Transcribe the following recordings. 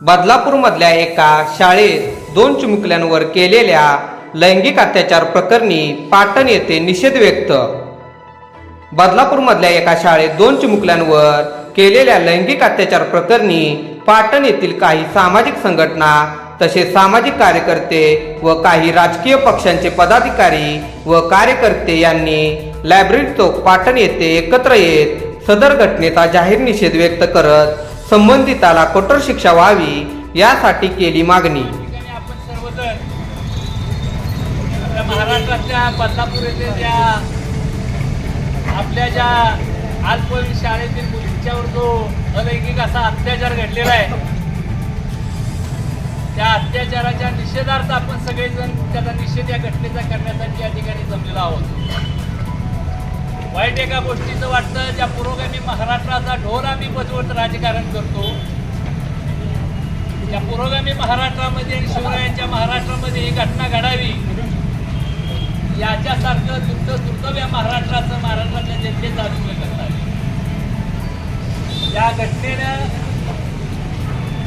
बदलापूरमधल्या एका शाळेत दोन चिमुकल्यांवर केलेल्या लैंगिक अत्याचार प्रकरणी पाटण येथे निषेध व्यक्त. बदलापूरमधल्या एका शाळेत दोन चिमुकल्यांवर केलेल्या लैंगिक अत्याचार प्रकरणी पाटण येथील काही सामाजिक संघटना तसेच सामाजिक कार्यकर्ते व काही राजकीय पक्षांचे पदाधिकारी व कार्यकर्ते यांनी लायब्ररी चौक पाटण येथे एकत्र येत सदर घटनेचा जाहीर निषेध व्यक्त करत संबंधिताला कठोर शिक्षा व्हावी यासाठी केली मागणी. ठिकाणी आपण आपल्या बदलापूर येथे ज्या आपल्या ज्या अल्पवयीन शाळेतील मुलींच्यावर जो अलैंगिक असा अत्याचार घडलेला आहे त्या अत्याचाराच्या निषेधार्थ आपण सगळेजण त्याचा निषेध या घटनेचा करण्यासाठी या ठिकाणी जमलेलो आहोत. वाईट एका गोष्टीचं वाटतं ज्या पुरोगामी महाराष्ट्राचा ढोल आम्ही बजवत राजकारण करतो. या पुरोगामी महाराष्ट्रामध्ये आणि शिवरायांच्या महाराष्ट्रामध्ये ही घटना घडावी याच्यासारखं दुर्द दुर्दैव या महाराष्ट्राचं महाराष्ट्रातल्या जनतेचं अभिनय करतात या घटनेनं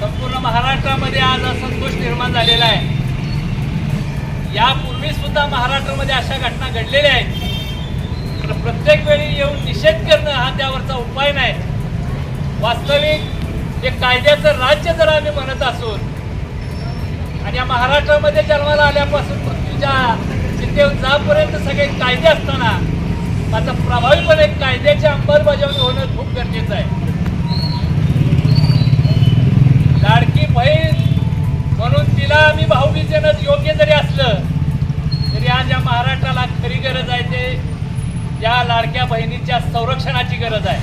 संपूर्ण महाराष्ट्रामध्ये आज असंतोष निर्माण झालेला आहे. यापूर्वी सुद्धा महाराष्ट्रामध्ये अशा घटना घडलेल्या आहेत. प्रत्येक वेळी येऊन निषेध करणं हा त्यावरचा उपाय नाही. वास्तविक एक कायद्याचं राज्य जर आम्ही म्हणत असून आणि या महाराष्ट्रामध्ये जन्माला आल्यापासून मृत्यूच्या चिंतेवर जापर्यंत सगळे कायदे असताना आता प्रभावीपणे कायद्याची अंमलबजावणी होणं खूप गरजेचं आहे. लाडकी बहीण म्हणून तिला आम्ही भाऊबीजेनं योग्य जरी असलं तरी आज या महाराष्ट्राला खरी गरज आहे ते या लाडक्या बहिणीच्या संरक्षणाची गरज आहे.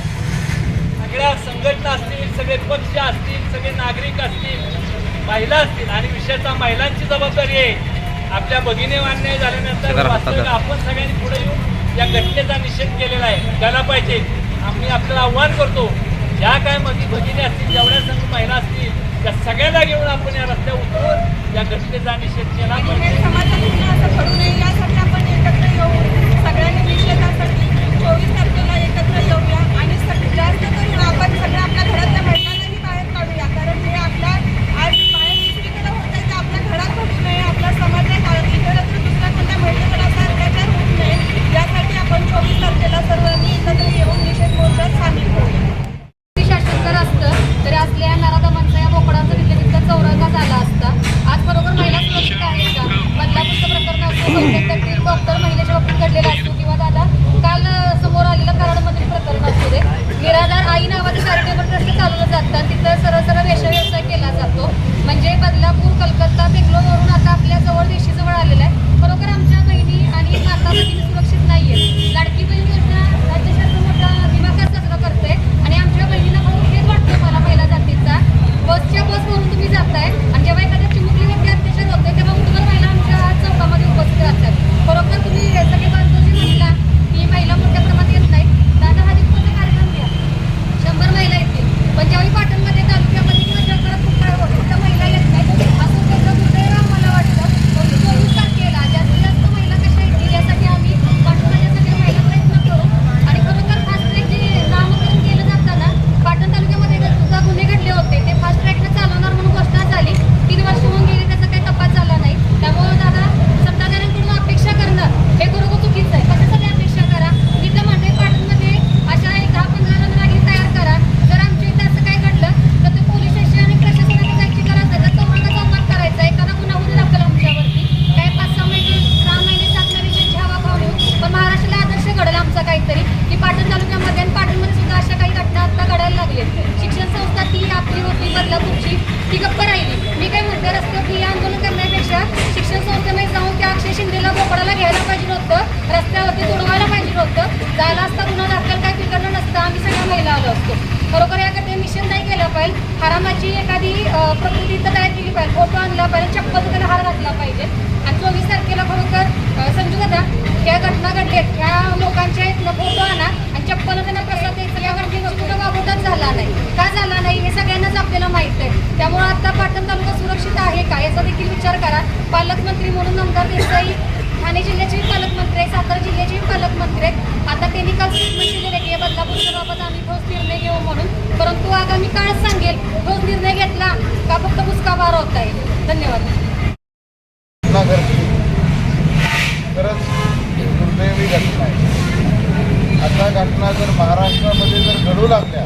सगळ्या संघटना असतील सगळे पक्ष असतील सगळे नागरिक असतील महिला असतील आणि विशेषतः महिलांची जबाबदारी आहे. आपल्या भगिनी अन्याय झाल्यानंतर आपण सगळ्यांनी पुढे येऊन या घटनेचा निषेध केलेला आहे. केला पाहिजे आम्ही आपल्याला आव्हान करतो ज्या काय मगी भगिनी असतील जेवढ्या संघ महिला असतील त्या सगळ्यांना घेऊन आपण या रस्त्यावर उतरून या घटनेचा निषेध केला पाहिजे हे समाजात असं घडू नये यासाठी आपण एकत्र येऊ सगळ्यांनी निषेधासाठी चोवीस तारखेला एकत्र येऊया आणि सग जास्त करून आपण सगळ्या आपल्या घरातल्या महिलांनाही बाहेर काढूया कारण हे आपल्या आज बाहेर दुसरीकडे होत आहे ते आपल्या घरात होऊ नये आपल्या समाजात इतरत्र दुसऱ्या कोणत्या महिलेवर असा अत्याचार होऊ नये यासाठी आपण चोवीस तारखेला सर्वांनी एकत्र येऊन निषेध मोर्चात सामील होऊया शासन जर असतं तर असल्या नराधमांचा या बोकडांचा तिथल्या तिथं चौरंगा झाला असता आज बरोबर महिला सुरक्षित आहेत का बदलापूरचं प्रकरण असो बहुतेक डॉक्टर महिलेच्या बाबतीत घडलेला असतो. किंवा दादा काल समोर आलेलं कराडमधील प्रकरण असू दे. निराधार आई नावाचं चॅरिटेबल ट्रस्ट चालवलं जातात तिथं सरळ सरळ वेश्या व्यवसाय केला जातो. म्हणजे बदलापूर कलकत्ता बेंगलोरवरून आता आपल्या जवळ देशीजवळ आलेलं आहे. बरोबर आमच्या बहिणी आणि माता भगिनी सुरक्षित नाहीये लाडकी बहीण योजना राज्य शासन मोठा दिमाखात साजरा करते आणि आमच्या बहिणीला भाऊ हेच वाटतं मला पहिला जातीचा बसच्या बस म्हणून तुम्ही जाताय आणि जेव्हा एखाद्या चिमुकलीवरती अत्याचार होते तेव्हा उठवर महिला आमच्या चौकामध्ये उपस्थित असतात बरोबर तुम्ही हे सगळे बांधवजी म्हणला की महिला मोठ्या प्रमाणात येत नाही दादा हा दिवसाचा कार्यक्रम घ्या शंभर महिला येतील पण ज्यावेळी पाटणमध्ये तालुक्यामध्ये किंवा जगभरात खूप काय होतं त्या महिला येत नाही असं त्याचं दुर्दैव आम्हाला वाटतं पण चोवीस तारखेला जास्तीत जास्त महिला कशा येतील यासाठी आम्ही पाटणमध्ये सगळ्या महिला प्रयत्न करू आणि खरोखर फास्ट ट्रॅक जे नामकरण केलं जातं ना पाटण तालुक्यामध्ये जर सुद्धा गुन्हे घडले होते ते फास्ट ट्रॅकनं चालवणार म्हणून घोषणा झाली तीन वर्ष होऊन गेली त्याचा काही तपास झाला नाही त्यामुळे दादा सत्ताधाऱ्यांकडून अपेक्षा करणं हे खरोखर चुकीचं आहे कशासाठी अपेक्षा करा तिथं म्हणते पाटणमध्ये अशा एक दहा पंधरा नागरिक तयार करा जर आमच्या इथं असं काय घडलं तर ते पोलीस स्टेशन आणि प्रशासनाची जायची गरज आहे तर चौघांना चौकात करायचा एखादा गुन्हा होऊ दाखल आमच्यावरती काय पाच सहा महिने सहा महिने सात महिन्याची हवा खाऊन येऊ पण महाराष्ट्राला आदर्श घडेल आमचा काहीतरी की पाटण तालुक्यामध्ये आणि पाटणमध्ये सुद्धा अशा काही घटना आता घडायला लागले शिक्षण संस्था ती आपली होती बदलापूरची ती गप्प राहिली मी काय म्हणते रस्त्यावर ही आंदोलन करण्यापेक्षा शिक्षण संस्थेमध्ये जाऊन त्या अक्षय शिंदेला बोकडाला घ्यायला पाहिजे नव्हतं रस्त्यावरती तोडवायला पाहिजे नव्हतं झाला असता गुन्हा दाखल काय बिघडलं नसतं आम्ही सगळ्या महिला आलो असतो खरोखर याकडे मिशन नाही केला पाहिजे. हरामाची एखादी प्रकृती तर तयार केली पाहिजे. फोटो आणला पाहिजे चप्पल त्याला हार घातला पाहिजे. आणि चोवीस तारखेला खरोखर समजू का दादा ह्या घटना घडल्यात. ह्या लोकांच्या इथनं फोटो आणा आणि चप्पल त्यांना कसं द्यायचं. या घटनेचा कुठं वागोटाच झाला नाही. का झाला नाही हे सगळ्यांनाच आपल्याला माहीत आहे. त्यामुळं आता पाटण तालुका सुरक्षित आहे का? याचा देखील विचार करा. पालकमंत्री म्हणून आमदार देसाई ठाणे जिल्ह्याचे पालकमंत्री आहे सातारा जिल्ह्याचे पालकमंत्री केमिकल आता त्यांनी आहे बदलापूरच्या बाबत आम्ही ठोस निर्णय घेऊ म्हणून. परंतु आगामी काळच सांगेल ठोस निर्णय घेतला का फक्त धन्यवाद घटना धन्यवाद. खरंच दुर्दैवी घटना आहे. अशा घटना जर महाराष्ट्रामध्ये जर घडू लागल्या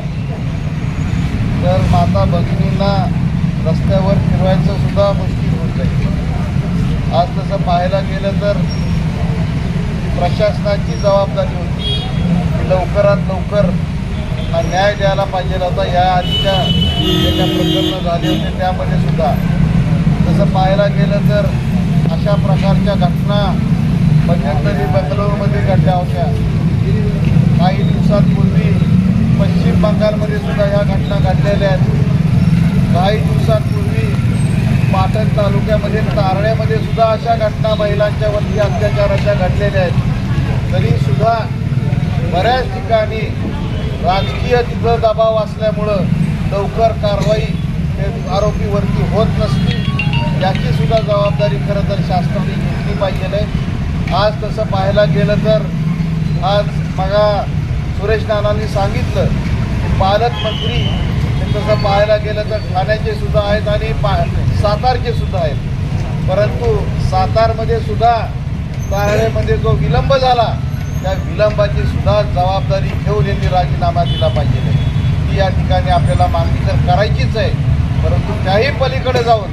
तर माता भगिनींना रस्त्यावर फिरवायचं सुद्धा मुश्किल होत जाईल. आज तसं पाहायला गेलं तर प्रशासनाची जबाबदारी होती. लवकरात लवकर हा न्याय द्यायला पाहिजे. होता या आधीच्या ज्या प्रकरणं झाले होते त्यामध्ये सुद्धा. जसं पाहायला गेलं तर अशा प्रकारच्या घटना मध्यंतरी बंगलोरमध्ये घडल्या होत्या. काही दिवसांपूर्वी पश्चिम बंगालमध्ये सुद्धा ह्या घटना घडलेल्या आहेत. काही दिवसांपूर्वी पाटण तालुक्यामध्ये तारण्यामध्ये सुद्धा अशा घटना महिलांच्यावरती अत्याचाराच्या घडलेल्या आहेत. तरीसुद्धा बऱ्याच ठिकाणी राजकीय तिथं दबाव असल्यामुळं लवकर कारवाई हे आरोपीवरती होत नसती याचीसुद्धा जबाबदारी खरं तर शासनाने घेतली पाहिजे आज तसं पाहायला गेलं तर आज मगा सुरेश नानांनी सांगितलं की पालकमंत्री तसं पाहायला गेलं तर ठाण्याचे सुद्धा आहेत आणि पा सातारचे सुद्धा आहेत. परंतु सातारमध्ये सुद्धा कारळेमध्ये जो विलंब झाला त्या विलंबाची सुद्धा जबाबदारी घेऊन यांनी राजीनामा दिला पाहिजे. ती या ठिकाणी आपल्याला मागणी तर करायचीच आहे. परंतु त्याही पलीकडे जाऊन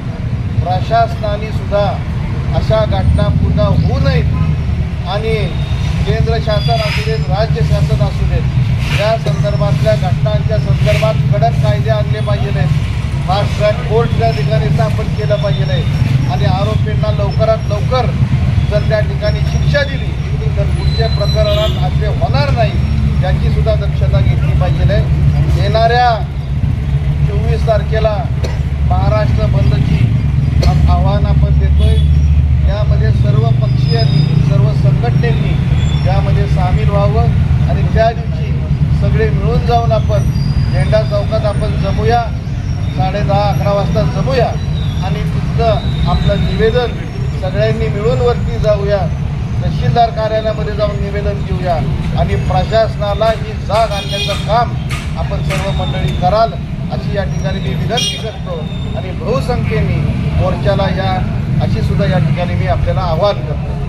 प्रशासनाने सुद्धा अशा घटना पुन्हा होऊ नयेत आणि केंद्र शासन असू देत राज्य शासन असू देत या संदर्भातल्या घटनांच्या संदर्भात कडक कायदे आणले पाहिजे फास्ट ट्रॅक कोर्ट त्या ठिकाणी स्थापन केलं पाहिजे आणि आरोपींना लवकरात लवकर जर त्या ठिकाणी शिक्षा दिली तर पुढच्या प्रकरणात असे होणार नाही याची सुद्धा दक्षता घेतली पाहिजे. येणाऱ्या चोवीस तारखेला महाराष्ट्र बंदची आव्हान आपण देतोय. यामध्ये सर्व पक्षीयांनी सर्व संघटनेनी यामध्ये सामील व्हावं आणि त्या दिवशी सगळे मिळून जाऊन आपण झेंडा चौकात आपण जमूया साडे दहा अकरा वाजता जमूया आणि तिथं आपलं निवेदन सगळ्यांनी मिळून वरती जाऊया. तहसीलदार कार्यालयामध्ये जाऊन निवेदन घेऊया. आणि प्रशासनाला ही जाग आणण्याचं काम आपण सर्व मंडळी कराल अशी या ठिकाणी मी विनंती करतो. आणि बहुसंख्येने मोर्चाला या अशी सुद्धा या ठिकाणी मी आपल्याला आवाहन करतो.